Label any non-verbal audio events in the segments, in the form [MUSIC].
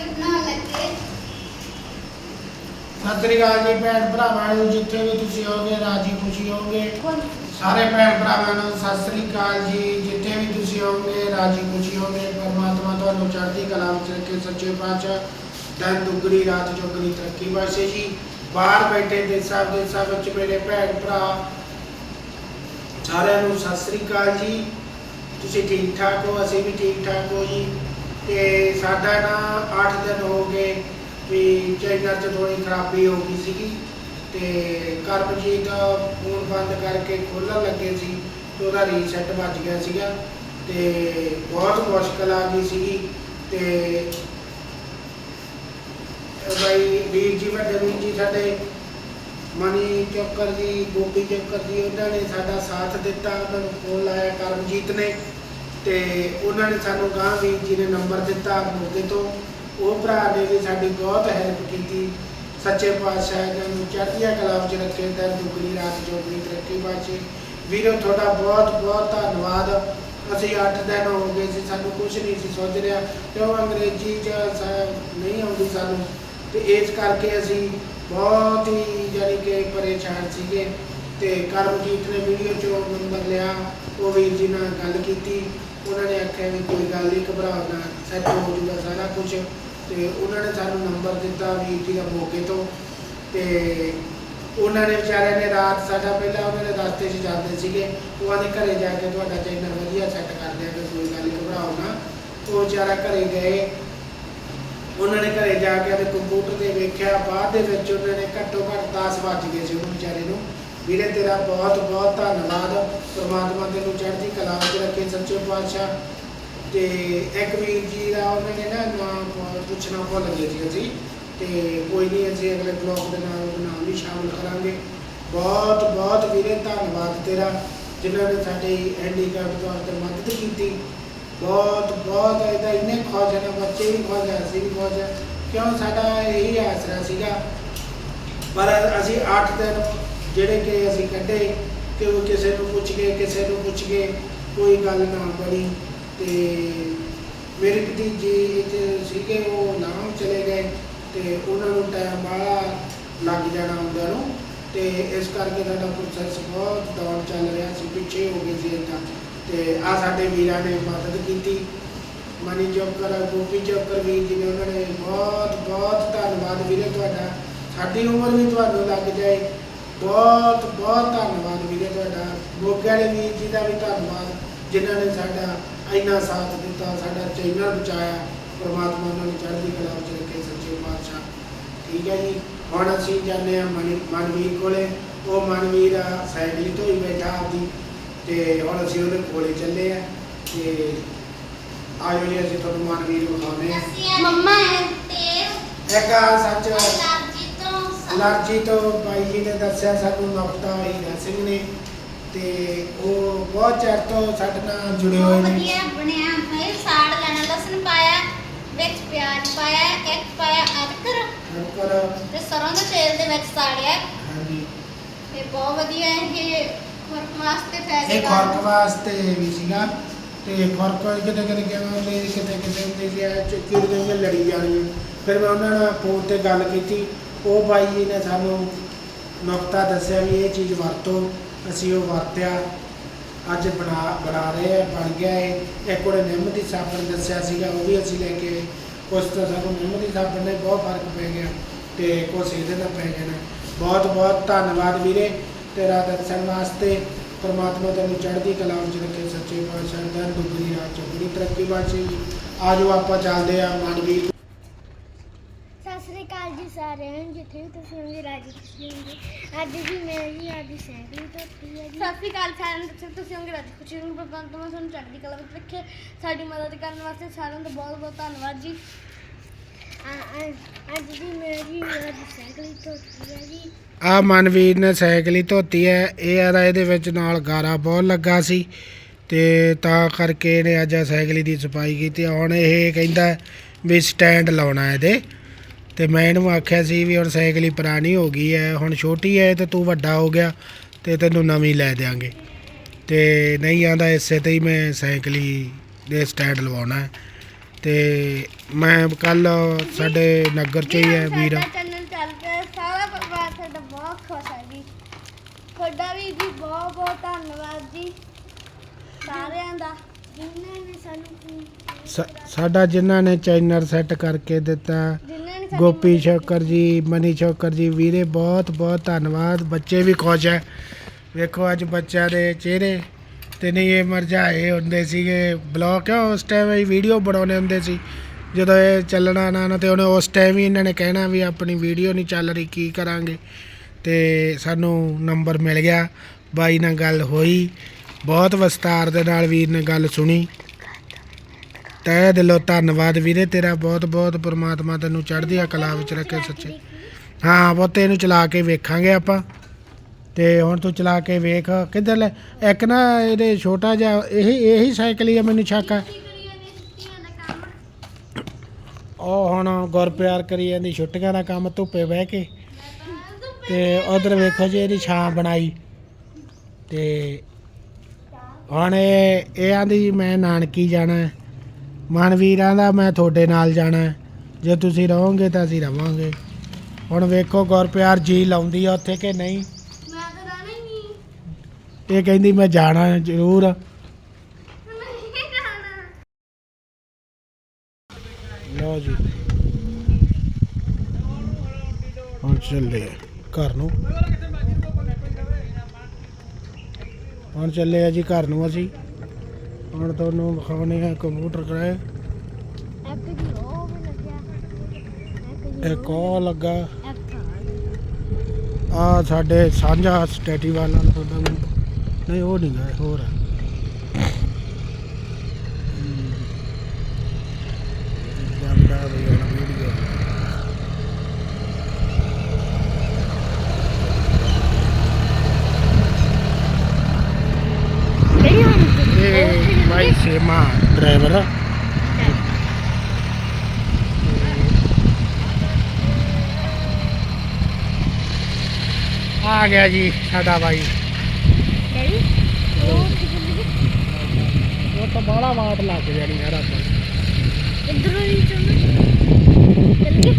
Video ਬਣਾਉਣ ਲੱਗੇ ਸਤਿ ਸ੍ਰੀ ਅਕਾਲ ਜੀ, ਭੈਣ ਭਰਾਵਾਂ ਨੂੰ, ਜਿੱਥੇ ਵੀ ਤੁਸੀਂ ਹੋਗੇ ਰਾਜੀ ਖੁਸ਼ੀ ਹੋਗੇ ਸਾਰੇ ਭੈਣ ਭਰਾਵਾਂ ਨੂੰ ਸਤਿ ਸ੍ਰੀ ਅਕਾਲ ਜੀ, ਜਿੱਥੇ ਵੀ ਤੁਸੀਂ ਹੋਗੇ ਰਾਜੀ ਖੁਸ਼ੀ ਹੋਗੇ ਪਰਮਾਤਮਾ ਤੁਹਾਨੂੰ ਚੜ੍ਹਦੀ ਕਲਾ ਵਿੱਚ ਰੱਖੇ, ਸੱਚੇ ਪਾਤਸ਼ਾਹ। ਦਿਨ ਦੁੱਗਣੀ, ਰਾਤ ਚੌਗਣੀ, ਤਰੱਕੀ ਬਖਸ਼ੇ ਜੀ। ਬਾਹਰ ਬੈਠੇ ਦੇਸਾਂ ਵਿਦੇਸਾਂ ਵਿੱਚ ਮੇਰੇ ਭੈਣ ਭਰਾ, ਸਾਰਿਆਂ ਨੂੰ ਸਤਿ ਸ੍ਰੀ ਅਕਾਲ ਜੀ। ਤੁਸੀਂ ਠੀਕ ਠਾਕ ਹੋ? ਅਸੀਂ ਵੀ ਠੀਕ ਠਾਕ ਹੋ ਜੀ। ਤੇ ਸਾਡਾ ਨਾ 8 ਦਿਨ ਹੋ ਗਏ ਵੀ ਚੈਨਲ 'ਚ ਥੋੜੀ ਖਰਾਬੀ ਹੋ ਗਈ ਸੀਗੀ ਤੇ ਕਰਮਜੀਤ ਫੋਨ ਬੰਦ ਕਰਕੇ ਖੋਲਣ ਲੱਗੇ ਸੀ ਤੇ ਉਹਦਾ ਰੀਸੈਟ ਵੱਜ ਗਿਆ ਸੀਗਾ ਤੇ ਬਹੁਤ ਮੁਸ਼ਕਲ ਆ ਗਈ ਸੀਗੀ ਤੇ ਬਾਈ ਵੀਰ ਜੀ ਵੱਡੇ ਵੀਰ ਜੀ ਸਾਡੇ ਮਨੀ ਚੱਕਰ ਦੀ, ਗੋਪੀ ਚੱਕਰ ਦੀ, ਉਹਨਾਂ ਨੇ ਸਾਡਾ ਸਾਥ ਦਿੱਤਾ, ਉਹਨਾਂ ਨੂੰ ਫੋਨ ਲਾਇਆ, ਕਰਮਜੀਤ ਨੇ। ਤੇ ਉਹਨਾਂ ਨੇ ਸਾਨੂੰ ਗਾਂ ਵੀਰ ਜੀ ਨੇ ਨੰਬਰ ਦਿੱਤਾ ਮੋਗੇ ਤੋਂ, ਉਹ ਭਰਾ ਨੇ ਵੀ ਸਾਡੀ ਬਹੁਤ ਹੈਲਪ ਕੀਤੀ। ਸੱਚੇ ਪਾਤਸ਼ਾਹ ਨੂੰ ਚੜ੍ਹਦੀਆਂ ਕਲਾ ਵਿੱਚ ਰੱਖੇ ਤਾਂ ਦੁਗਣੀ, ਰਾਤ ਚੌਗਣੀ, ਤਰੱਕੀ ਬਾਚੇ ਵੀਰੋ, ਤੁਹਾਡਾ ਬਹੁਤ ਬਹੁਤ ਧੰਨਵਾਦ। ਅਸੀਂ 8 ਦਿਨ ਹੋ ਗਏ ਸੀ, ਸਾਨੂੰ ਕੁਝ ਨਹੀਂ ਸੀ ਸੋਚ ਰਿਹਾ। ਕਿਉਂ ਅੰਗਰੇਜ਼ੀ ਚ ਨਹੀਂ ਆਉਂਦੀ ਸਾਨੂੰ? ਤੇ ਇਸ ਕਰਕੇ ਅਸੀਂ ਬਹੁਤ ਹੀ ਜਾਨੀ ਕਿ ਪਰੇਸ਼ਾਨ ਸੀਗੇ। ਤੇ ਕਰਮਜੀਤ ਨੇ ਵੀਡੀਓ ਚੋਂ ਨੰਬਰ ਲਿਆ, ਉਹ ਵੀਰ ਜੀ ਨਾਲ ਗੱਲ ਕੀਤੀ। ਉਹਨਾਂ ਨੇ ਆਖਿਆ ਵੀ ਕੋਈ ਗੱਲ ਨਹੀਂ ਘਬਰਾਓ ਸੈੱਟ ਹੋ ਜੂਗਾ ਸਾਰਾ ਕੁਝ ਤੇ ਉਹਨਾਂ ਨੇ ਸਾਨੂੰ ਨੰਬਰ ਦਿੱਤਾ ਵੀਰ ਜੀ ਦਾ ਮੌਕੇ ਤੋਂ। ਤੇ ਉਹਨਾਂ ਨੇ ਵਿਚਾਰਿਆਂ ਨੇ ਰਾਤ ਸਾਡਾ ਪਹਿਲਾਂ ਉਹਨਾਂ ਦੇ ਰਸਤੇ 'ਚ ਜਾਂਦੇ ਸੀਗੇ। ਉਹਨਾਂ ਆਦੇ ਘਰੇ ਜਾ ਕੇ ਤੁਹਾਡਾ ਚੈਨਲ ਵਧੀਆ ਸੈੱਟ ਕਰ ਦਿਆਂਗੇ, ਕੋਈ ਗੱਲ ਨਹੀਂ ਘਬਰਾਓ ਨਾ। ਉਹ ਵਿਚਾਰਾ ਘਰੇ ਗਏ। ਉਹਨਾਂ ਨੇ ਘਰੇ ਜਾ ਕੇ ਆਪਣੇ ਕੰਪਿਊਟਰ ਤੇ ਵੇਖਿਆ, ਬਾਅਦ ਦੇ ਵਿੱਚ ਉਹਨਾਂ ਨੇ ਘੱਟੋ ਘੱਟ 10 ਵੱਜ ਗਏ ਸੀ ਉਹਨੂੰ ਵਿਚਾਰੇ ਨੂੰ। ਵੀਰੇ, ਤੇਰਾ ਬਹੁਤ ਬਹੁਤ ਧੰਨਵਾਦ। ਪਰਮਾਤਮਾ ਤੈਨੂੰ ਚੜ੍ਹਦੀ ਕਲਾ ਵਿੱਚ ਰੱਖੇ ਸੱਚੇ ਪਾਤਸ਼ਾਹ। ਤੇ ਇੱਕ ਵੀਰ ਜੀ ਦਾ ਉਹਨਾਂ ਨੇ ਨਾ ਨਾਮ ਪੁੱਛਣਾ ਭੁੱਲ ਗਏ ਸੀ ਅਸੀਂ। ਤੇ ਕੋਈ ਨਹੀਂ ਅਸੀਂ ਅਗਲੇ ਬਲੌਗ ਦੇ ਨਾਲ ਉਹਦਾ ਨਾਮ ਵੀ ਸ਼ਾਮਲ ਕਰਾਂਗੇ। ਬਹੁਤ ਬਹੁਤ ਵੀਰੇ, ਧੰਨਵਾਦ ਤੇਰਾ, ਜਿਨ੍ਹਾਂ ਨੇ ਸਾਡੇ ਹੈਂਡੀਕੈਪ ਤੌਰ ਤੇ ਮਦਦ ਕੀਤੀ। ਬਹੁਤ ਬਹੁਤ ਇਹਦਾ ਇੰਨੇ ਖੁਸ਼ ਨੇ ਬੱਚੇ ਵੀ ਖੁਸ਼ ਹੈ ਅਸੀਂ ਵੀ ਖੁਸ਼ ਆ ਕਿਉਂ? ਸਾਡਾ ਇਹੀ ਆਸਰਾ ਸੀਗਾ। ਪਰ ਅਸੀਂ 8 ਦਿਨ ਜਿਹੜੇ ਕਿ ਅਸੀਂ ਕੱਢੇ ਕਿ ਉਹ ਕਿਸੇ ਨੂੰ ਪੁੱਛ ਕੇ ਕਿਸੇ ਨੂੰ ਪੁੱਛ ਕੇ ਕੋਈ ਗੱਲ ਨਾ ਬਣੀ ਤੇ ਮੇਰੇ ਭਤੀਜੇ ਇੱਕ ਸੀਗੇ, ਉਹ ਨਾਮ ਚਲੇ ਗਏ ਤੇ ਉਹਨਾਂ ਨੂੰ ਟਾਈਮ ਬਾਹਲਾ ਲੱਗ ਜਾਣਾ ਉਹਨਾਂ ਨੂੰ ਤੇ ਇਸ ਕਰਕੇ ਸਾਡਾ ਪ੍ਰੋਸੈਸ ਬਹੁਤ ਦੌੜ ਚੱਲ ਰਿਹਾ ਸੀ, ਪਿੱਛੇ ਹੋ ਗਏ ਸੀ ਏਦਾਂ। ਤੇ ਆ ਸਾਡੇ ਵੀਰਾਂ ਨੇ ਮਦਦ ਕੀਤੀ। ਮਨੀ ਜੋਕਰ ਗੋਪੀ ਜੋਕਰ ਵੀਰ ਜੀ ਨੇ ਉਹਨਾਂ ਨੇ ਬਹੁਤ ਬਹੁਤ ਧੰਨਵਾਦ ਵੀਰੇ ਤੁਹਾਡਾ। ਸਾਡੀ ਉਮਰ ਵੀ ਤੁਹਾਨੂੰ ਲੱਗ ਜਾਏ। ਬਹੁਤ ਬਹੁਤ ਧੰਨਵਾਦ ਵੀਰੇ ਤੁਹਾਡਾ। ਮੋਗੇ ਵਾਲੇ ਵੀਰ ਜੀ ਦਾ ਵੀ ਧੰਨਵਾਦ ਜਿਨ੍ਹਾਂ ਨੇ ਸਾਡਾ ਇੰਨਾ ਸਾਥ ਦਿੱਤਾ ਸਾਡਾ ਚੈਨਲ ਬਚਾਇਆ ਪ੍ਰਮਾਤਮਾ ਉਹਨਾਂ ਨੂੰ ਚੜ੍ਹਦੀ ਕਲਾ ਵਿੱਚ ਰੱਖੇ ਸੱਚੇ ਪਾਤਸ਼ਾਹ। ਠੀਕ ਹੈ ਜੀ ਹੁਣ ਅਸੀਂ ਜਾਂਦੇ ਹਾਂ ਮਨੀ ਮਨਵੀਰ ਕੋਲੇ। ਉਹ ਮਨਵੀਰ ਸਾਈਕਲ ਤੋਂ ਹੀ ਬੈਠਾ ਆਪਦੀ ਤੇ ਹੁਣ ਅਸੀਂ ਉਹਦੇ ਕੋਲੇ ਚੱਲੇ ਆ ਤੇ ਆਇਓ ਜੀ ਅਸੀਂ ਤੁਹਾਨੂੰ ਮਨਵੀਰ ਵਿਖਾਉਂਦੇ ਆ ਮੰਮਾ ਤੇ ਇੱਕ ਸੱਚ। ਅਲਰਜੀ ਤੋਂ ਬਾਈ ਜੀ ਨੇ ਦੱਸਿਆ ਸਾਨੂੰ ਨੁਕਤਾ ਹੀਰਾ ਸਿੰਘ ਨੇ ਤੇ ਉਹ ਬਹੁਤ ਚਿਰ ਤੋਂ ਸਾਡੇ ਨਾਲ ਜੁੜੇ ਹੋਏ ਬਹੁਤ ਨੇ ਵਧੀਆ ਬਣਿਆ ਹੈ ਸਾੜ ਲੈਣਾ ਲਸਣ ਪਾਇਆ ਵਿੱਚ ਪਿਆਜ਼ ਪਾਇਆ ਇੱਕ ਪਾਇਆ ਅਦਰਕ ਪਰ ਤੇ ਸਰੋਂ ਦੇ ਤੇਲ ਦੇ ਵਿੱਚ ਸਾੜਿਆ। ਹਾਂਜੀ। ਤੇ ਬਹੁਤ ਵਧੀਆ ਹੈ ਇਹ ਖੁਰਕ ਵਾਸਤੇ ਇਹ ਫਾਇਦੇਮੰਦ ਖੁਰਕ ਵਾਸਤੇ ਵੀ ਸੀਗਾ। ਤੇ ਖੁਰਕ ਕਿਤੇ ਕਿਤੇ ਕਿਵੇਂ ਹੁੰਦੀ ਕਿਤੇ ਕਿਤੇ ਹੁੰਦੀ ਸੀ ਇਹ ਚ ਕੀੜੀਆਂ ਜਿਹੀਆਂ ਲੜੀ ਜਾਣੀਆਂ ਫਿਰ ਮੈਂ ਉਹਨਾਂ ਨਾਲ ਫੋਨ ਤੇ ਗੱਲ ਕੀਤੀ। ਉਹ ਬਾਈ ਜੀ ਨੇ ਸਾਨੂੰ ਨੁਕਤਾ ਦੱਸਿਆ ਵੀ ਇਹ ਚੀਜ਼ ਵਰਤੋ, ਅਸੀਂ ਉਹ ਵਰਤਿਆ, ਅੱਜ ਬਣਾ ਬਣਾ ਰਹੇ ਆ, ਬਣ ਗਿਆ ਇਹ। ਇੱਕ ਉਹਨੇ ਨਿੰਮ ਦੀ ਸਾਬਣ ਦੱਸਿਆ ਸੀਗਾ, ਉਹ ਵੀ ਅਸੀਂ ਲੈ ਕੇ ਆਏ। ਕੁਛ ਸਾਨੂੰ ਨਿੰਮ ਦੀ ਸਾਬਣ ਨੇ ਬਹੁਤ ਫ਼ਰਕ ਪੈ ਗਿਆ ਤੇ ਕੁਛ ਇਹਦੇ ਨਾਲ ਪੈ ਜਾਣਾ। ਬਹੁਤ ਬਹੁਤ ਧੰਨਵਾਦ ਵੀਰੇ ਤੇਰਾ ਦਰਸ਼ਨ ਵਾਸਤੇ। ਪਰਮਾਤਮਾ ਤੈਨੂੰ ਚੜ੍ਹਦੀ ਕਲਾ ਵਿੱਚ ਰੱਖੇ ਸੱਚੇ ਪਾਤਸ਼ਾਹ ਦਾ। ਦੁੱਗਣੀ ਰਾਜ ਚੌਗਣੀ ਤਰੱਕੀ ਬਖਸ਼ੇ। ਆਜੋ ਆਪਾਂ ਚੱਲਦੇ ਆ ਮਾਨਵੀਰ ਸਤਿ ਅਕਾਲ ਜੀ ਸਾਰਿਆਂ ਨੂੰ ਜਿੱਥੇ ਵੀ ਤੁਸੀਂ ਹੋਗੇ ਰਾਜੀ ਖੁਸ਼ੀ ਹੋਗੇ ਅੱਜ ਵੀ ਮੈਂ ਜੀ ਆਦੀ ਸਾਈਕਲ ਧੋਤੀ ਹੈ ਜੀ। ਸਤਿ ਸ਼੍ਰੀ ਅਕਾਲ ਸਾਰਿਆਂ ਨੂੰ ਦੱਸੋ ਤੁਸੀਂ ਹੋਗੇ ਰਾਜੀ ਖੁਸ਼ੀ ਨੂੰ ਪ੍ਰਬੰਧ ਤੋਂ ਤੁਹਾਨੂੰ ਚੜ੍ਹਦੀ ਕਲਾ ਵਿੱਚ ਰੱਖੇ ਸਾਡੀ ਮਦਦ ਕਰਨ ਵਾਸਤੇ ਸਾਰਿਆਂ ਦਾ ਬਹੁਤ ਬਹੁਤ ਧੰਨਵਾਦ ਜੀ। ਆ- ਆ- ਅੱਜ ਵੀ ਮੈਂ ਜੀ ਆਦੀ ਸਾਈਕਲ ਧੋਤੀ ਹੈ ਜੀ। ਆ ਮਨਵੀਰ ਨੇ ਸਾਈਕਲ ਹੀ ਧੋਤੀ ਹੈ। ਇਹ ਯਾਰ ਇਹਦੇ ਵਿੱਚ ਨਾਲ ਗਾਰਾ ਬਹੁਤ ਲੱਗਾ ਸੀ। ਤੇ ਤਾਂ ਕਰਕੇ ਇਹਨੇ ਅੱਜ ਆਹ ਸਾਈਕਲ ਦੀ ਸਫ਼ਾਈ ਕੀਤੀ। ਹੁਣ ਇਹ ਕਹਿੰਦਾ ਵੀ ਸਟੈਂਡ ਲਾਉਣਾ ਇਹਦੇ। ਤੇ ਮੈਂ ਇਹਨੂੰ ਆਖਿਆ ਸੀ ਵੀ ਹੁਣ ਸਾਈਕਲ ਹੀ ਪੁਰਾਣੀ ਹੋ ਗਈ ਹੈ ਹੁਣ ਛੋਟੀ ਹੈ ਤੇ ਤੂੰ ਵੱਡਾ ਹੋ ਗਿਆ ਤੇ ਤੈਨੂੰ ਨਵੀਂ ਲੈ ਦੇਾਂਗੇ ਤੇ ਨਹੀਂ ਆਂਦਾ ਇਸੇ ਤੇ ਹੀ ਮੈਂ ਸਾਈਕਲ ਹੀ ਦੇ ਸਟੈਂਡ ਲਵਾਉਣਾ ਤੇ ਮੈਂ ਕੱਲ ਸਾਡੇ ਨਗਰ ਚ ਹੀ ਹੈ ਵੀਰ। ਚੈਨਲ ਚੱਲ ਪਿਆ। ਸਾਰਾ ਪਰਿਵਾਰ ਸਾਡਾ ਬਹੁਤ ਖੁਸ਼ ਹੈ ਜੀ। ਤੁਹਾਡਾ ਵੀ ਜੀ ਬਹੁਤ ਬਹੁਤ ਧੰਨਵਾਦ ਜੀ ਸਾਰਿਆਂ ਦਾ ਜਿਨ੍ਹਾਂ ਨੇ ਸਾਨੂੰ ਸਾਡਾ ਜਿਨ੍ਹਾਂ ਨੇ ਚੈਨਲ ਸੈੱਟ ਕਰਕੇ ਦਿੱਤਾ ਗੋਪੀ ਸ਼ੋਕਰ ਜੀ, ਮਨੀ ਸ਼ੋਕਰ ਜੀ, ਵੀਰੇ ਬਹੁਤ ਬਹੁਤ ਧੰਨਵਾਦ। ਬੱਚੇ ਵੀ ਖੁਸ਼ ਹੈ ਵੇਖੋ ਅੱਜ ਬੱਚਿਆਂ ਦੇ ਚਿਹਰੇ ਤੇ ਨਹੀਂ ਇਹ ਮਰਝਾਏ ਹੁੰਦੇ ਸੀਗੇ। ਬਲੌਗ ਕਿਉਂ ਉਸ ਟਾਈਮ ਇਹ ਵੀਡੀਓ ਬਣਾਉਣੇ ਹੁੰਦੇ ਸੀ। ਜਦੋਂ ਇਹ ਚੱਲਣਾ ਨਾ ਨਾ ਤੇ ਉਹਨੇ ਉਸ ਟਾਈਮ ਹੀ ਇਹਨਾਂ ਨੇ ਕਹਿਣਾ ਵੀ ਆਪਣੀ ਵੀਡੀਓ ਨਹੀਂ ਚੱਲ ਰਹੀ, ਕੀ ਕਰਾਂਗੇ? ਤੇ ਸਾਨੂੰ ਨੰਬਰ ਮਿਲ ਗਿਆ। ਬਾਈ ਨਾਲ ਗੱਲ ਹੋਈ। ਬਹੁਤ ਵਿਸਤਾਰ ਦੇ ਨਾਲ ਵੀਰ ਨੇ ਗੱਲ ਸੁਣੀ। ਤਹਿ ਦਿਲੋਂ ਧੰਨਵਾਦ ਵੀਰੇ, ਤੇਰਾ ਬਹੁਤ ਬਹੁਤ ਪ੍ਰਮਾਤਮਾ ਤੈਨੂੰ ਚੜ੍ਹਦੀ ਕਲਾ ਵਿੱਚ ਰੱਖੇ ਸੱਚੇ। ਹਾਂ ਪੁੱਤ ਇਹਨੂੰ ਚਲਾ ਕੇ ਵੇਖਾਂਗੇ ਆਪਾਂ। ਤੇ ਹੁਣ ਤੂੰ ਚਲਾ ਕੇ ਵੇਖ, ਕਿੱਧਰ ਲੈ, ਇੱਕ ਨਾ ਇਹਦੇ ਛੋਟਾ ਜਿਹਾ, ਇਹੀ ਇਹੀ ਸਾਈਕਲ ਹੀ ਆ ਮੈਨੂੰ ਸ਼ੱਕ ਆ। ਉਹ ਹੁਣ ਗੁਰ ਪਿਆਰ ਕਰੀ ਜਾਂਦੀ, ਛੁੱਟੀਆਂ ਦਾ ਕੰਮ ਧੁੱਪੇ ਬਹਿ ਕੇ। ਤੇ ਉਧਰ ਵੇਖੋ ਜੀ, ਇਹਦੀ ਛਾਂ ਬਣਾਈ। ਤੇ ਹੁਣ ਇਹ ਇਹ ਆਂਦੀ ਮੈਂ ਨਾਨਕੀ ਜਾਣਾ। ਮਨਵੀਰਾਂ ਦਾ ਮੈਂ ਤੁਹਾਡੇ ਨਾਲ ਜਾਣਾ ਹੈ। ਜੇ ਤੁਸੀਂ ਰਹੋਗੇ ਤਾਂ ਅਸੀਂ ਰਵਾਂਗੇ। ਹੁਣ ਵੇਖੋ ਗੁਰ ਪਿਆਰ ਜੀ ਲਾਉਂਦੀ ਆ ਉੱਥੇ ਕਿ ਨਹੀਂ? ਮੈਂ ਤਾਂ ਰਹਿਣਾ ਹੀ ਨਹੀਂ। ਇਹ ਕਹਿੰਦੀ ਮੈਂ ਜਾਣਾ ਹੈ ਜ਼ਰੂਰ। ਨਹੀਂ ਲਓ ਜੀ। ਹੁਣ ਚੱਲੇ ਘਰ ਨੂੰ। ਹੁਣ ਚੱਲੇ ਆ ਜੀ ਘਰ ਨੂੰ ਅਸੀਂ। ਹੁਣ ਤੁਹਾਨੂੰ ਵਿਖਾਉਣੇ ਆ ਕੰਪਿਊਟਰ ਕਰਾਏ। ਇੱਕ ਜੀ ਉਹ ਵੀ ਲੱਗਿਆ ਇੱਕ ਉਹ ਲੱਗਾ। ਆ। ਸਾਡੇ ਸਾਂਝਾ ਸਟੈਟੀ ਵਾਲਾ ਤੁਹਾਡਾ ਨਹੀਂ ਉਹ ਨਹੀਂ ਗਾ ਹੋਰ ਹੈ ਹਮ। ਜਾਂਦਾ ਵੀ ਹੁਣ ਵੀਡੀਓ ਕਿਹੜੀ ਹੁਣ ਇਹ ਭਾਈ ਸੇਮਾ ਡਰਾਈਵਰ ਆ ਗਿਆ ਜੀ ਸਾਡਾ ਕਿਹੜੀ? ਉਹ ਤਾਂ ਬਾਹਲਾ ਵਾਟ ਲੱਗ ਜਾਣੀ ਯਾਰ ਆਪਾਂ ਇੱਧਰੋਂ ਹੀ ਚੱਲ ਚੱਲ ਗਏ।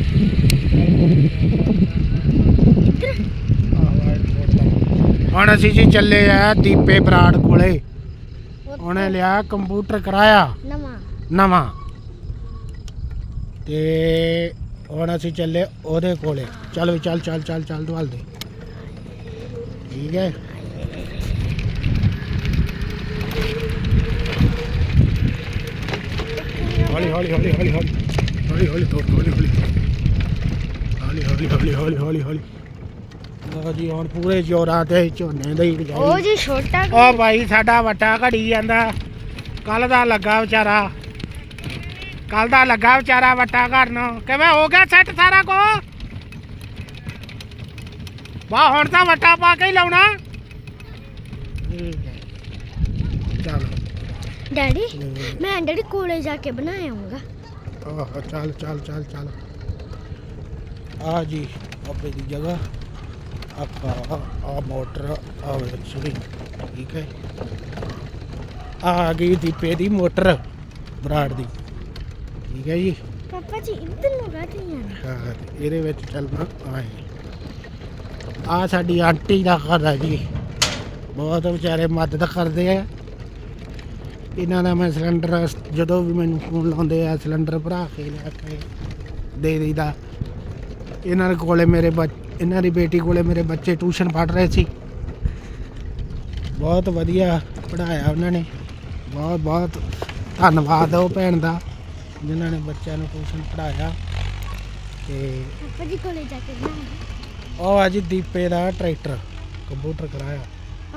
ਇੱਧਰ। ਹੁਣ ਅਸੀਂ ਜੀ ਚੱਲੇ ਆ ਦੀਪੇ ਬਰਾੜ ਕੋਲੇ। ਉਹਨੇ ਲਿਆ ਕੰਪਿਊਟਰ ਕਰਾਇਆ। ਨਵਾਂ। ਨਵਾਂ। ਤੇ ਹੁਣ ਅਸੀਂ ਚੱਲੇ ਉਹਦੇ ਕੋਲੇ। ਚੱਲ ਵੀ ਚੱਲ ਚੱਲ ਚੱਲ ਚੱਲ ਦਵਾਲ ਦੇ। ਠੀਕ ਹੈ ਹੌਲੀ ਹੌਲੀ ਹੌਲੀ ਹੌਲੀ ਹੌਲੀ ਹੌਲੀ ਹੌਲੀ ਹੌਲੀ ਹੌਲੀ ਹੌਲੀ ਹੌਲੀ ਹੌਲੀ ਹੌਲੀ ਹੌਲੀ ਹੌਲੀ ਲਓ ਜੀ ਹੁਣ ਪੂਰੇ ਜੋਰਾਂ ਤੇ ਝੋਨੇ ਦੇ ਹੀ ਉਹ ਜੀ ਛੋਟਾ ਉਹ ਭਾਈ ਸਾਡਾ ਵੱਟਾ ਘੜੀ ਜਾਂਦਾ। ਕੱਲ ਦਾ ਲੱਗਾ ਵਿਚਾਰਾ। ਕੱਲ ਦਾ ਲੱਗਾ ਵਿਚਾਰਾ ਵੱਟਾ ਘੜਨ ਕਿਵੇਂ ਹੋ ਗਿਆ ਸੈੱਟ ਸਾਰਾ ਕੋ ਵਾਹ ਹੁਣ ਤਾਂ ਵੱਟਾ ਪਾ ਕੇ ਹੀ ਲਾਉਣਾ। ਚੱਲ। ਡੈਡੀ ਮੈਂ ਡੈਡੀ ਕੋਲੇ ਜਾ ਕੇ ਬਣਾਇਆਉਂਗਾ ਆਹ ਚੱਲ ਚੱਲ ਚੱਲ ਚੱਲ। ਆ ਜੀ ਆਪੇ ਦੀ ਜਗ੍ਹਾ। ਆਪਾਂ ਆ ਮੋਟਰ ਆ ਸੋਰੀ ਠੀਕ ਹੈ। ਆ ਗਈ ਦੀਪੇ ਦੀ ਮੋਟਰ ਬਰਾੜ ਦੀ। ਠੀਕ ਹੈ ਜੀ। ਪਾਪਾ ਜੀ ਇੱਧਰ ਨੂੰ ਗਾ ਜਾਣਾ ਹਾਂ ਇਹਦੇ ਵਿੱਚ ਚੱਲਣਾ ਆਏ ਆ ਸਾਡੀ ਆਂਟੀ ਦਾ ਘਰ ਹੈ ਜੀ। ਬਹੁਤ ਵਿਚਾਰੇ ਮਦਦ ਕਰਦੇ ਆ। ਇਹਨਾਂ ਦਾ ਮੈਂ ਸਿਲੰਡਰ ਜਦੋਂ ਵੀ ਮੈਨੂੰ ਫੋਨ ਲਾਉਂਦੇ ਆ, ਸਿਲੰਡਰ ਭਰਾ ਕੇ ਲੈ ਕੇ ਦੇ ਦੇਈਦਾ। ਇਹਨਾਂ ਦੇ ਕੋਲੇ ਮੇਰੇ ਬੱਚ- ਇਹਨਾਂ ਦੀ ਬੇਟੀ ਕੋਲੇ ਮੇਰੇ ਬੱਚੇ ਟਿਊਸ਼ਨ ਪੜ੍ਹ ਰਹੇ ਸੀ। ਬਹੁਤ ਵਧੀਆ ਪੜਾਇਆ ਉਹਨਾਂ ਨੇ। ਬਹੁਤ ਬਹੁਤ ਧੰਨਵਾਦ ਉਹ ਭੈਣ ਦਾ, ਜਿਨ੍ਹਾਂ ਨੇ ਬੱਚਿਆਂ ਨੂੰ ਟਿਊਸ਼ਨ ਪੜਾਇਆ ਤੇ ਪਾਪਾ ਜੀ ਕੋਲੇ ਜਾ ਕੇ ਬਣਾਉਂਗਾ ਉਹ ਅੱਜ ਦੀਪੇ ਦਾ ਟਰੈਕਟਰ ਕੰਪਿਊਟਰ ਕਰਾਇਆ।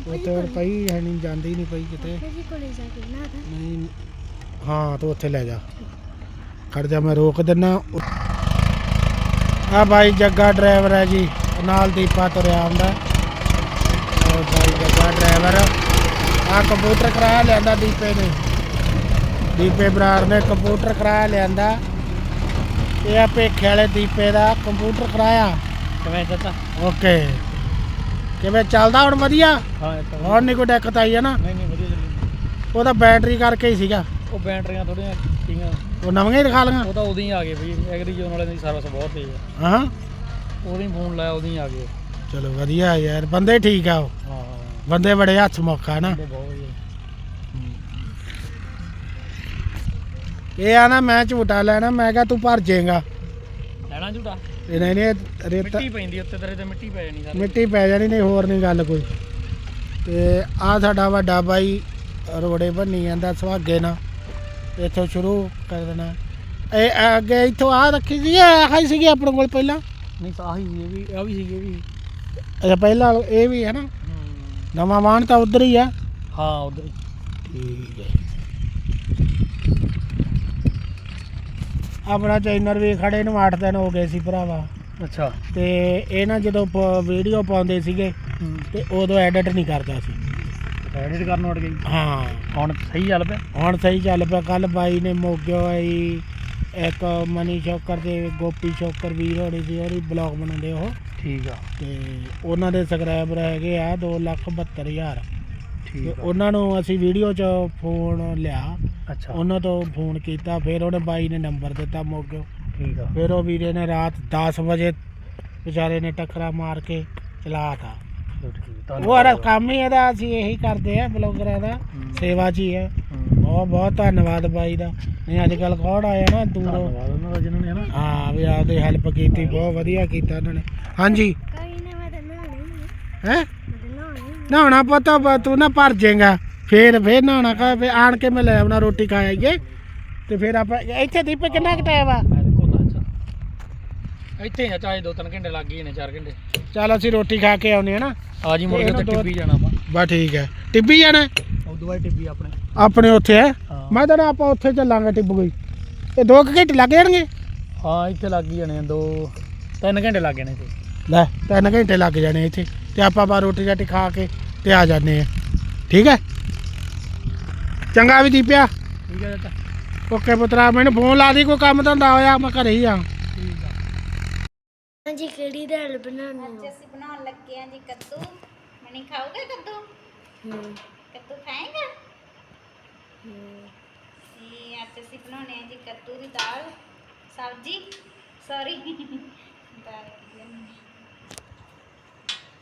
ਉਹ ਜੀ ਤੇ ਹੁਣ ਕੋਲੇ ਪਈ ਹੈ ਨਹੀਂ ਜਾਂਦੀ ਨਹੀਂ ਪਈ ਕਿਤੇ। ਜੀ ਕੋਲੇ ਜਾ ਕੇ ਨਹੀਂ ਹਾਂ ਤੂੰ ਉੱਥੇ ਲੈ ਜਾ। ਖੜ ਜਾ ਮੈਂ ਰੋਕ ਦਿੰਨਾ। ਆ ਭਾਈ ਜੱਗਾ ਡਰਾਈਵਰ ਹੈ ਜੀ ਨਾਲ ਦੀਪਾ ਤੁਰਿਆ ਆਉਂਦਾ। ਉਹ ਭਾਈ ਜੱਗਾ ਡਰਾਈਵਰ। ਆ ਕੰਪਿਊਟਰ ਕਰਾਇਆ ਲਿਆਂਦਾ ਦੀਪੇ ਨੇ। ਦੀਪੇ ਬਰਾੜ ਨੇ ਕੰਪਿਊਟਰ ਕਰਾਇਆ ਲਿਆਂਦਾ। ਇਹ ਆ ਭੇਖੇ ਵਾਲੇ ਦੀਪੇ ਦਾ ਕੰਪਿਊਟਰ ਕਰਾਇਆ। ਕਿਵੇਂ ਚਾਚਾ ਓਕੇ। ਕਿਵੇਂ ਚੱਲਦਾ ਹੁਣ ਵਧੀਆ? ਹਾਂ ਇਹ ਤਾਂ ਹੁਣ ਨਹੀਂ ਕੋਈ ਦਿੱਕਤ ਆਈ ਹੈ ਨਾ? ਨਹੀਂ ਨਹੀਂ ਵਧੀਆ ਚੱਲੀ। ਉਹਦਾ ਬੈਟਰੀ ਕਰਕੇ ਹੀ ਸੀਗਾ। ਉਹ ਬੈਟਰੀਆਂ ਥੋੜੀਆਂ ਟੀਆਂ ਉਹ ਨਵੀਆਂ ਹੀ ਦਿਖਾ ਲਈਆਂ? ਉਹ ਤਾਂ ਉਦੋਂ ਹੀ ਆ ਗਏ ਬਈ ਐਗਰੀ ਜੋਨ ਵਾਲੇ ਦੀ ਸਰਵਿਸ ਬਹੁਤ ਤੇਜ਼ ਆ। ਹਾਂ? ਉਦੋਂ ਹੀ ਫੋਨ ਲਾਇਆ ਉਦੋਂ ਹੀ ਆ ਗਏ। ਚਲੋ ਵਧੀਆ ਯਾਰ ਬੰਦੇ ਠੀਕ ਆ ਉਹ। ਹਾਂ ਹਾਂ। ਬੰਦੇ ਬੜੇ ਹੱਥ ਮੌਕਾ ਨਾ। ਬੰਦੇ ਬਹੁਤ ਵਧੀਆ। ਇਹ ਆ ਨਾ ਮੈਂ ਝੂਟਾ ਲੈਣਾ ਮੈਂ ਕਿਹਾ ਤੂੰ ਭਰ ਜਾਏਗਾ। ਲੈਣਾ ਝੂਟਾ? ਇਹ ਨਹੀਂ ਨਹੀਂ ਰੇਤਾ ਮਿੱਟੀ ਪੈਂਦੀ ਉੱਤੇ ਤੇਰੇ ਤੇ ਮਿੱਟੀ ਪੈ ਜਾਣੀ ਸਾਰੀ। ਮਿੱਟੀ ਪੈ ਜਾਣੀ ਨਹੀਂ ਹੋਰ ਨਹੀਂ ਗੱਲ ਕੋਈ। ਤੇ ਆ ਸਾਡਾ ਵੱਡਾ ਬਾਈ ਰੋੜੇ ਬੰਨੀ ਜਾਂਦਾ ਸੁਹਾਗੇ ਨਾਲ। ਇੱਥੋਂ ਸ਼ੁਰੂ ਕਰ ਦੇਣਾ। ਇਹ ਅੱਗੇ ਇੱਥੋਂ ਆ ਰੱਖੀ ਸੀ ਇਹ ਆਹੀ ਸੀਗੀ ਆਪਣੇ ਕੋਲ ਪਹਿਲਾਂ? ਨਹੀਂ ਆਹੀ ਸੀ ਇਹ ਵੀ ਆ ਵੀ ਸੀ ਇਹ ਵੀ ਅੱਛਾ ਪਹਿਲਾਂ ਇਹ ਵੀ ਹੈ ਨਾ? ਨਵਾਂ ਵਾਹਣ ਤਾਂ ਉਧਰ ਹੀ ਆ। ਹਾਂ ਉਧਰ ਠੀਕ ਹੈ। ਆਪਣਾ ਚੈਨਲ ਵੀ ਖੜੇ ਨੂੰ 8 ਦਿਨ ਹੋ ਗਏ ਸੀ ਭਰਾਵਾ। ਅੱਛਾ। ਤੇ ਇਹ ਨਾ ਜਦੋਂ ਵੀਡੀਓ ਪਾਉਂਦੇ ਸੀਗੇ ਤੇ ਉਦੋਂ ਐਡਿਟ ਨਹੀਂ ਕਰਦਾ ਸੀ। ਐਡਿਟ ਕਰਨ ਵੜ ਗਈ। ਹਾਂ। ਹੁਣ ਸਹੀ ਚੱਲ ਪਿਆ? ਹੁਣ ਸਹੀ ਚੱਲ ਪਿਆ। ਕੱਲ ਬਾਈ ਨੇ ਮੋਗਿਓ ਆਈ ਇੱਕ ਮਨੀ ਸ਼ੋਕਰ ਤੇ ਗੋਪੀ ਸ਼ੋਕਰ ਵੀਰ ਹੋਣੀ ਸੀ ਉਹਦੀ ਬਲੌਗ ਬਣਾਉਂਦੇ ਉਹ। ਠੀਕ ਆ। ਤੇ ਉਹਨਾਂ ਦੇ ਸਬਸਕ੍ਰਾਈਬਰ ਹੈਗੇ ਆ 272000 ਤੇ ਠੀਕ ਆ। ਉਹਨਾਂ ਨੂੰ ਅਸੀਂ ਵੀਡੀਓ 'ਚ ਫੋਨ ਲਿਆ। ਅੱਛਾ। ਉਹਨਾਂ ਤੋਂ ਫੋਨ ਕੀਤਾ ਫਿਰ ਉਹਨੇ ਬਾਈ ਨੇ ਨੰਬਰ ਦਿੱਤਾ ਮੋਗਿਓ ਠੀਕ ਆ। ਫਿਰ ਉਹ ਵੀਰੇ ਨੇ ਰਾਤ 10 ਵਜੇ ਵਿਚਾਰੇ ਨੇ ਟੱਕਰਾ ਮਾਰ ਕੇ ਚਲਾਤਾ। ਉਹ। ਹਰ ਕੰਮ ਹੀ ਇਹਦਾ ਅਸੀਂ ਇਹੀ ਕਰਦੇ ਆ ਬਲੌਗਰਾਂ ਦਾ। ਸੇਵਾ 'ਚ ਹੀ। ਬਹੁਤ ਬਹੁਤ ਧੰਨਵਾਦ ਬਾਈ ਦਾ। ਨਹੀਂ ਅੱਜ ਕੱਲ ਕੌਣ ਆਇਆ ਨਾ ਦੂਰੋਂ? ਧੰਨਵਾਦ ਉਹਨਾਂ ਦਾ ਜਿਨ੍ਹਾਂ ਨੇ ਹਨਾ ਹਾਂ ਵੀ ਆਪਦੀ ਹੈਲਪ ਕੀਤੀ ਬਹੁਤ ਵਧੀਆ ਕੀਤਾ ਉਹਨਾਂ ਨੇ। ਹਾਂਜੀ। ਕੋਈ ਨਾ ਮੈਂ ਤਾਂ ਨਹਾਉਣੀ ਹੈ? ਨਹਾਉਣੀ ਪਤਾ ਬ- ਤੂੰ ਨਾ ਭਰ ਜਾਏਗਾ। ਫੇਰ ਫੇਰ ਨਹਾਉਣਾ ਕਾ ਫੇਰ ਆਣ ਕੇ ਮੈਂ ਲੈ ਆਉਣਾ ਰੋਟੀ ਖਾ ਆਈਏ। ਤੇ ਫਿਰ ਆਪਾਂ ਇੱਥੇ ਦੀਪੇ ਕਿੰਨਾ ਕੁ ਟਾਈਮ ਆ? ਇੱਥੇ ਆ ਚਾਹੇ 2-3 ਘੰਟੇ ਲੱਗ ਗਏ ਨੇ 4 ਘੰਟੇ। ਚੱਲ ਅਸੀਂ ਰੋਟੀ ਖਾ ਕੇ ਆਉਨੇ ਆ ਨਾ। ਆ ਜੀ ਮੁੜ ਕੇ ਤੇ ਟਿੱਬੀ ਜਾਣਾ ਆਪਾਂ। ਬਸ ਠੀਕ ਹੈ। ਟਿੱਬੀ ਜਾਣਾ ਉਦੋਂ ਬਾਅਦ ਟਿੱਬੀ ਆਪਣੇ। ਆਪਣੇ ਉੱਥੇ ਹੈ? ਮੈਂ ਤਾਂ ਆਪਾਂ ਉੱਥੇ ਚੱਲਾਂਗੇ ਟਿੱਬੂ ਗਈ ਇਹ ਦੋ ਕੁ ਘੰਟੇ ਲੱਗ ਜਾਣਗੇ? ਹਾਂ ਇੱਥੇ ਲੱਗ ਹੀ ਜਾਣੇ ਆ ਦੋ 3 ਘੰਟੇ ਲੱਗ ਜਾਣੇ ਇੱਥੇ। ਲੈ ਤਿੰਨ ਘੰਟੇ ਲੱਗ ਜਾਣੇ ਇੱਥੇ ਤੇ ਆਪਾਂ ਬਾ ਰੋਟੀ ਰਾਟੀ ਖਾ ਕੇ ਤੇ ਆ ਜਾਂਦੇ ਆ। ਠੀਕ ਹੈ? ਚੰਗਾ ਵੀ ਦੀਪਿਆ। ਠੀਕ ਹੈ ਚਾਚਾ ਓਕੇ ਪੁੱਤਰਾ ਮੈਨੂੰ ਫੋਨ ਲਾ ਦੀ ਕੋਈ ਕੰਮ ਧੰਦਾ ਹੋਇਆ ਮੈਂ ਘਰੇ ਹੀ ਆ। ਠੀਕ ਆ। ਹਾਂਜੀ ਕਿਹੜੀ ਦਾਲ ਬਣਾਉਣੀ ਅੱਜ ਅਸੀਂ ਬਣਾਉਣ ਲੱਗੇ ਆਂ ਜੀ ਕੱਦੂ। ਮਣੀ ਖਾਓਗੇ ਕੱਦੂ? ਹੂੰ। ਕੱਦੂ ਖਾਏਗਾ? ਹੂੰ। ਜੀ ਅੱਜ ਅਸੀਂ ਬਣਾਉਣੇ ਆ ਜੀ ਕੱਦੂ ਦੀ ਦਾਲ। ਸਬਜ਼ੀ? ਸੌਰੀ [LAUGHS] ਦਾਲ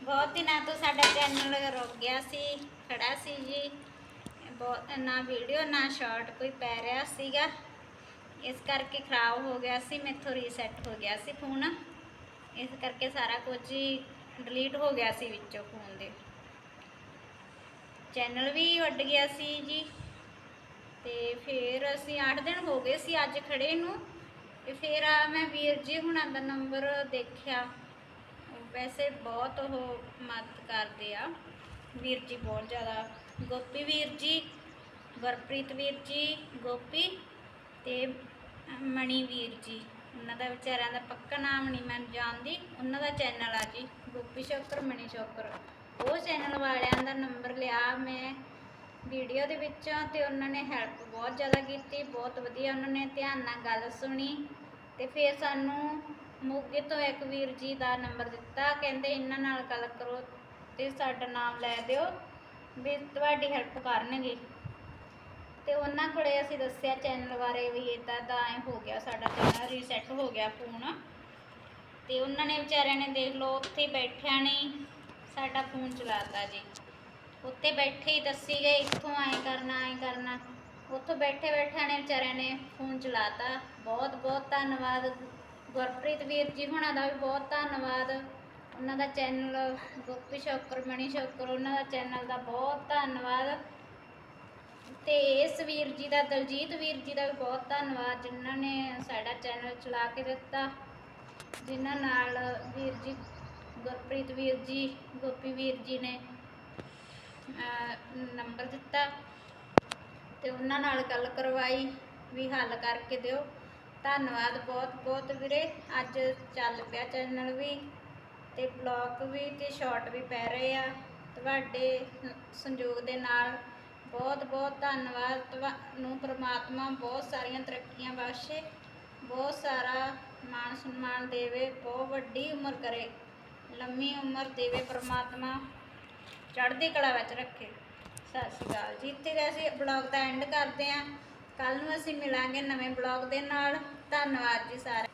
ਬਹੁਤ ਦਿਨਾਂ ਤੋਂ ਸਾਡਾ ਚੈਨਲ ਰੁਕ ਗਿਆ ਸੀ, ਖੜਾ ਸੀ ਜੀ। ਬਹੁਤ ਨਾ ਵੀਡੀਓ, ਨਾ ਸ਼ਾਰਟ ਕੋਈ ਪੈ ਰਿਹਾ ਸੀਗਾ। ਇਸ ਕਰਕੇ ਖਰਾਬ ਹੋ ਗਿਆ ਸੀ, ਮੈਥੋਂ ਰੀਸੈਟ ਹੋ ਗਿਆ ਸੀ ਫੋਨ। ਇਸ ਕਰਕੇ ਸਾਰਾ ਕੁਝ ਹੀ ਡਿਲੀਟ ਹੋ ਗਿਆ ਸੀ ਵਿੱਚੋਂ ਫੋਨ ਦੇ। ਚੈਨਲ ਵੀ ਉੱਡ ਗਿਆ ਸੀ ਜੀ। ਤੇ ਫਿਰ ਅਸੀਂ 8 ਦਿਨ ਹੋ ਗਏ ਸੀ ਅੱਜ ਖੜੇ ਨੂੰ। ਤੇ ਫਿਰ ਮੈਂ ਵੀਰ ਜੀ ਹੁਣਾਂ ਦਾ ਨੰਬਰ ਦੇਖਿਆ। ਵੈਸੇ ਬਹੁਤ ਉਹ ਮਦਦ ਕਰਦੇ ਆ। ਵੀਰ ਜੀ ਬਹੁਤ ਜ਼ਿਆਦਾ। ਗੋਪੀ ਵੀਰ ਜੀ, ਗੁਰਪ੍ਰੀਤ ਵੀਰ ਜੀ, ਗੋਪੀ ਤੇ ਮਣੀ ਵੀਰ ਜੀ। ਉਹਨਾਂ ਦਾ ਵਿਚਾਰਿਆਂ ਦਾ ਪੱਕਾ ਨਾਮ ਨਹੀਂ ਮੈਂ ਜਾਣਦੀ। ਉਹਨਾਂ ਦਾ ਚੈਨਲ ਆ ਜੀ, ਗੋਪੀ ਸ਼ੌਕਰ, ਮਣੀ ਸ਼ੌਕਰ। ਉਹ ਚੈਨਲ ਵਾਲਿਆਂ ਦਾ ਨੰਬਰ ਲਿਆ ਮੈਂ ਵੀਡੀਓ ਦੇ ਵਿੱਚੋਂ ਤੇ ਉਹਨਾਂ ਨੇ ਹੈਲਪ ਬਹੁਤ ਜ਼ਿਆਦਾ ਕੀਤੀ। ਬਹੁਤ ਵਧੀਆ ਉਹਨਾਂ ਨੇ ਧਿਆਨ ਨਾਲ ਗੱਲ ਸੁਣੀ। ਤੇ ਫਿਰ ਸਾਨੂੰ ਮੋਗੇ ਤੋਂ ਇੱਕ ਵੀਰ ਜੀ ਦਾ ਨੰਬਰ ਦਿੱਤਾ, ਕਹਿੰਦੇ ਇਹਨਾਂ ਨਾਲ ਗੱਲ ਕਰੋ ਤੇ ਸਾਡਾ ਨਾਮ ਲੈ ਦਿਓ ਵੀ ਤੁਹਾਡੀ ਹੈਲਪ ਕਰਨਗੇ। ਤੇ ਉਹਨਾਂ ਕੋਲੇ ਅਸੀਂ ਦੱਸਿਆ ਚੈਨਲ ਬਾਰੇ ਵੀ ਇਦਾਂ ਦਾ ਐ ਹੋ ਗਿਆ, ਸਾਡਾ ਚੈਨਲ ਰੀਸੈਟ ਹੋ ਗਿਆ ਫੋਨ ਤੇ ਉਹਨਾਂ ਨੇ ਵਿਚਾਰਿਆਂ ਨੇ ਦੇਖ ਲਓ, ਉੱਥੇ ਬੈਠਿਆਂ ਨੇ ਸਾਡਾ ਫੋਨ ਚਲਾਤਾ ਜੀ। ਉੱਤੇ ਬੈਠੇ ਹੀ ਦੱਸੀ ਗਏ, ਇੱਥੋਂ ਐਂ ਕਰਨਾ ਐਂ ਕਰਨਾ। ਉੱਥੋਂ ਬੈਠੇ ਬੈਠਿਆਂ ਨੇ ਵਿਚਾਰਿਆਂ ਨੇ ਫੋਨ ਚਲਾਤਾ। ਬਹੁਤ ਬਹੁਤ ਧੰਨਵਾਦ ਗੁਰਪ੍ਰੀਤ ਵੀਰ ਜੀ ਹੁਣਾਂ ਦਾ ਵੀ ਬਹੁਤ ਧੰਨਵਾਦ। ਉਹਨਾਂ ਦਾ ਚੈਨਲ ਗੋਪੀ ਸ਼ੌਕਰ, ਮਣੀ ਸ਼ੌਕਰ, ਉਹਨਾਂ ਦਾ ਚੈਨਲ ਦਾ ਬਹੁਤ ਧੰਨਵਾਦ। ਤੇ ਇਸ ਵੀਰ ਜੀ ਦਾ, ਦਲਜੀਤ ਵੀਰ ਜੀ ਦਾ ਵੀ ਬਹੁਤ ਧੰਨਵਾਦ, ਜਿਨ੍ਹਾਂ ਨੇ ਸਾਡਾ ਚੈਨਲ ਚਲਾ ਕੇ ਦਿੱਤਾ। ਜਿਨ੍ਹਾਂ ਨਾਲ ਵੀਰ ਜੀ, ਗੁਰਪ੍ਰੀਤ ਵੀਰ ਜੀ, ਗੋਪੀ ਵੀਰ ਜੀ ਨੇ ਨੰਬਰ ਦਿੱਤਾ। ਤੇ ਉਹਨਾਂ ਨਾਲ ਗੱਲ ਕਰਵਾਈ, ਵੀ ਹੱਲ ਕਰਕੇ ਦਿਓ। ਧੰਨਵਾਦ ਬਹੁਤ ਬਹੁਤ ਵੀਰੇ। ਅੱਜ ਚੱਲ ਪਿਆ ਚੈਨਲ ਵੀ ਤੇ ਬਲੌਗ ਵੀ ਤੇ ਸ਼ਾਰਟ ਵੀ ਪੈ ਰਹੇ ਆ। ਤੁਹਾਡੇ ਸੰਯੋਗ ਦੇ ਨਾਲ ਬਹੁਤ ਬਹੁਤ ਧੰਨਵਾਦ। ਤੁਹਾਨੂੰ ਪ੍ਰਮਾਤਮਾ ਬਹੁਤ ਸਾਰੀਆਂ ਤਰੱਕੀਆਂ ਬਖਸ਼ੇ, ਬਹੁਤ ਸਾਰਾ ਮਾਣ ਸਨਮਾਨ ਦੇਵੇ, ਬਹੁਤ ਵੱਡੀ ਉਮਰ ਕਰੇ। ਲੰਮੀ ਉਮਰ ਦੇਵੇ ਪ੍ਰਮਾਤਮਾ। ਚੜ੍ਹਦੀ ਕਲਾ ਵਿੱਚ ਰੱਖੇ। ਸਤਿ ਸ਼੍ਰੀ ਅਕਾਲ ਜੀ। ਇੱਥੇ ਅਸੀਂ ਬਲੌਗ ਦਾ ਐਂਡ ਕਰਦੇ ਆਂ ਕੱਲ ਨੂੰ ਅਸੀਂ ਮਿਲਾਂਗੇ ਨਵੇਂ ਬਲੌਗ ਦੇ ਨਾਲ। ਧੰਨਵਾਦ ਜੀ ਸਾਰੇ